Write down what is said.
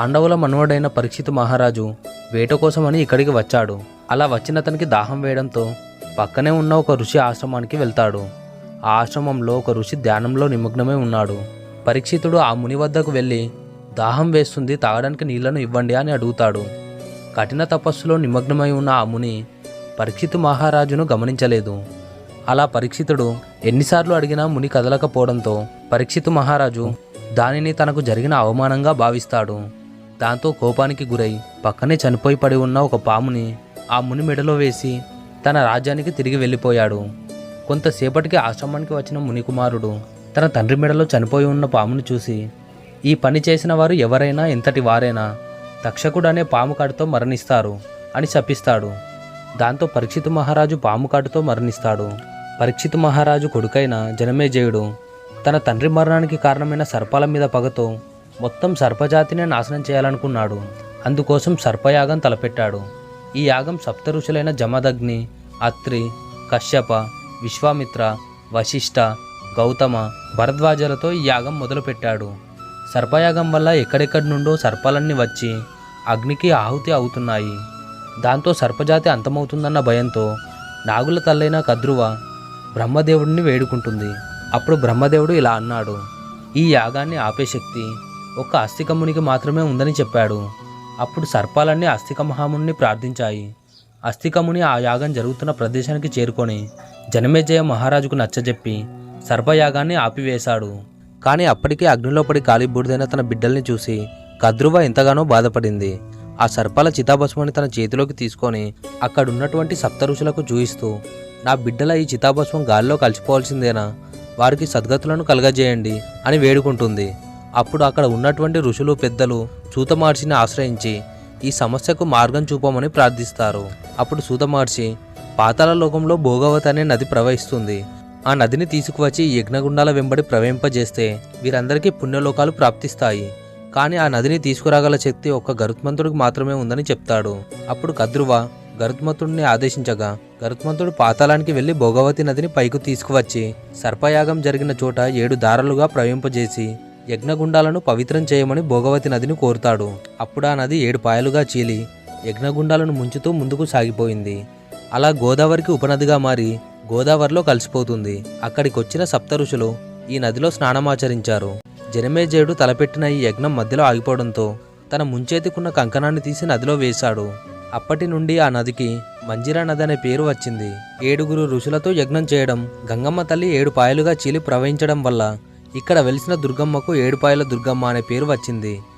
పాండవుల మనవడైన పరీక్షిత మహారాజు వేట కోసమని ఇక్కడికి వచ్చాడు. అలా వచ్చిన అతనికి దాహం వేయడంతో పక్కనే ఉన్న ఒక ఋషి ఆశ్రమానికి వెళ్తాడు. ఆ ఆశ్రమంలో ఒక ఋషి ధ్యానంలో నిమగ్నమై ఉన్నాడు. పరీక్షితుడు ఆ ముని వద్దకు వెళ్ళి దాహం వేస్తుంది తాగడానికి నీళ్ళను ఇవ్వండి అని అడుగుతాడు. కఠిన తపస్సులో నిమగ్నమై ఉన్న ఆ ముని పరీక్షితు మహారాజును గమనించలేదు. అలా పరీక్షితుడు ఎన్నిసార్లు అడిగినా ముని కదలకపోవడంతో పరీక్షితు మహారాజు దానిని తనకు జరిగిన అవమానంగా భావిస్తాడు. దాంతో కోపానికి గురై పక్కనే చనిపోయి పడి ఉన్న ఒక పాముని ఆ ముని మెడలో వేసి తన రాజ్యానికి తిరిగి వెళ్ళిపోయాడు. కొంతసేపటికి ఆశ్రమానికి వచ్చిన మునికుమారుడు తన తండ్రి మెడలో చనిపోయి ఉన్న పామును చూసి ఈ పని చేసిన వారు ఎవరైనా ఎంతటి వారైనా? తక్షకుడు అనే పాము కాటుతో మరణిస్తారు అని శపిస్తాడు. దాంతో పరీక్షితు మహారాజు పాము కాటుతో మరణిస్తాడు. పరీక్షితు మహారాజు కొడుకైన జనమేజయుడు తన తండ్రి మరణానికి కారణమైన సర్పాల మీద పగతో మొత్తం సర్పజాతినే నాశనం చేయాలనుకున్నాడు. అందుకోసం సర్పయాగం తలపెట్టాడు. ఈ యాగం సప్త ఋషులైన జమదగ్ని అత్రి కశ్యప విశ్వామిత్ర వశిష్ఠ గౌతమ భరద్వాజలతో ఈ యాగం మొదలుపెట్టాడు. సర్పయాగం వల్ల ఎక్కడెక్కడి నుండో సర్పాలన్నీ వచ్చి అగ్నికి ఆహుతి అవుతున్నాయి. దాంతో సర్పజాతి అంతమవుతుందన్న భయంతో నాగుల తల్లైన కద్రువ బ్రహ్మదేవుడిని వేడుకుంటుంది. అప్పుడు బ్రహ్మదేవుడు ఇలా అన్నాడు ఈ యాగాన్ని ఆపే శక్తి ఒక్క అస్థికమునికి మాత్రమే ఉందని చెప్పాడు. అప్పుడు సర్పాలన్నీ అస్థిక మహాముని ప్రార్థించాయి. అస్థికముని ఆ యాగం జరుగుతున్న ప్రదేశానికి చేరుకొని జనమేజయ మహారాజుకు నచ్చజెప్పి సర్పయాగాన్ని ఆపివేశాడు. కానీ అప్పటికే అగ్నిలోపడి కాలిబూడిదైన బూడిదైన తన బిడ్డల్ని చూసి కద్రువ ఎంతగానో బాధపడింది. ఆ సర్పాల చితాభస్మాన్ని తన చేతిలోకి తీసుకొని అక్కడున్నటువంటి సప్తఋషులకు చూయిస్తూ నా బిడ్డల ఈ చితాభస్మం గాలిలో కలిసిపోవాల్సిందేనా వారికి సద్గతులను కలగజేయండి అని వేడుకుంటుంది. అప్పుడు అక్కడ ఉన్నటువంటి ఋషులు పెద్దలు సూతమహర్షిని ఆశ్రయించి ఈ సమస్యకు మార్గం చూపమని ప్రార్థిస్తారు. అప్పుడు సూతమహర్షి పాతాల లోకంలో భోగవతి అనే నది ప్రవహిస్తుంది. ఆ నదిని తీసుకువచ్చి యజ్ఞగుండాల వెంబడి ప్రవహింపజేస్తే వీరందరికీ పుణ్యలోకాలు ప్రాప్తిస్తాయి. కానీ ఆ నదిని తీసుకురాగల శక్తి ఒక్క గరుత్మంతుడికి మాత్రమే ఉందని చెప్తాడు. అప్పుడు కద్రువ గరుత్మంతుడిని ఆదేశించగా గరుత్మంతుడు పాతాళానికి వెళ్ళి భోగవతి నదిని పైకి తీసుకువచ్చి సర్పయాగం జరిగిన చోట ఏడు దారాలుగా ప్రవహింపజేసి యజ్ఞగుండాలను పవిత్రం చేయమని భోగవతి నదిని కోరుతాడు. అప్పుడు ఆ నది ఏడు పాయలుగా చీలి యజ్ఞగుండాలను ముంచుతూ ముందుకు సాగిపోయింది. అలా గోదావరికి ఉపనదిగా మారి గోదావరిలో కలిసిపోతుంది. అక్కడికి వచ్చిన సప్త ఋషులు ఈ నదిలో స్నానమాచరించారు. జనమేజయుడు తలపెట్టిన ఈ యజ్ఞం మధ్యలో ఆగిపోవడంతో తన ముంచేతికున్న కంకణాన్ని తీసి నదిలో వేశాడు. అప్పటి నుండి ఆ నదికి మంజిరా నది అనే పేరు వచ్చింది. ఏడుగురు ఋషులతో యజ్ఞం చేయడం గంగమ్మ తల్లి ఏడు పాయలుగా చీలి ప్రవహించడం వల్ల ఇక్కడ వెలిసిన దుర్గమ్మకు ఏడుపాయల దుర్గమ్మ అనే పేరు వచ్చింది.